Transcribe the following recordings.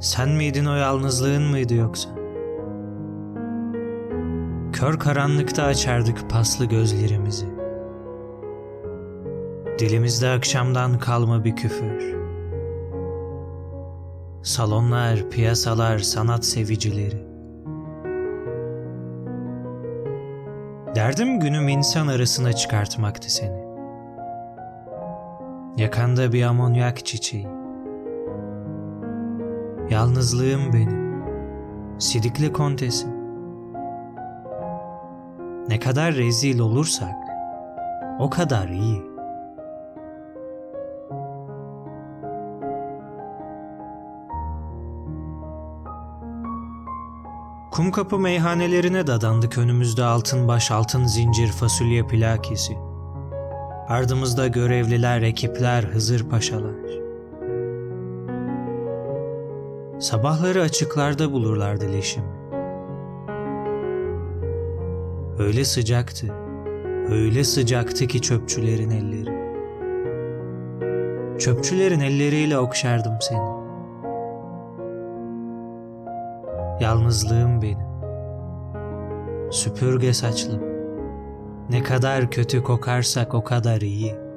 Sen miydin o yalnızlığın mıydı yoksa? Kör karanlıkta açardık paslı gözlerimizi. Dilimizde akşamdan kalma bir küfür. Salonlar, piyasalar, sanat sevicileri. Derdim günüm insan arasına çıkartmaktı seni. Yakanda bir amonyak çiçeği. Yalnızlığım benim. Sidikli kontesim. Ne kadar rezil olursak o kadar iyi. Kumkapı meyhanelerine dadandık önümüzde altın baş altın zincir fasulye plakisi. Ardımızda görevliler, ekipler, Hızır paşalar. Sabahları açıklarda bulurlardı leşimi. Öyle sıcaktı, öyle sıcaktı ki çöpçülerin elleri. Çöpçülerin elleriyle okşardım seni. Yalnızlığım benim. Süpürge saçlım. Ne kadar kötü kokarsak o kadar iyi.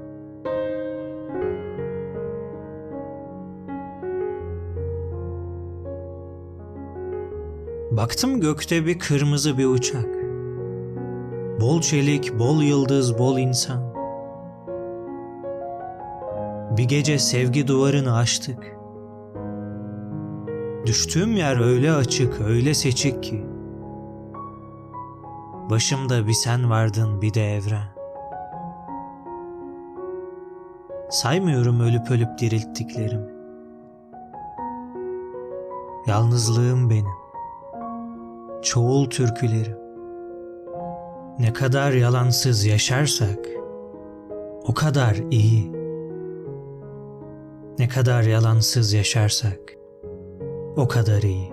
Baktım gökte bir kırmızı bir uçak. Bol çelik, bol yıldız, bol insan. Bir gece sevgi duvarını aştık. Düştüğüm yer öyle açık, öyle seçik ki. Başımda bir sen vardın, bir de evren. Saymıyorum ölüp ölüp dirilttiklerimi. Yalnızlığım benim. Çoğul türkülerim. Ne kadar yalansız yaşarsak o kadar iyi. Ne kadar yalansız yaşarsak o kadar iyi.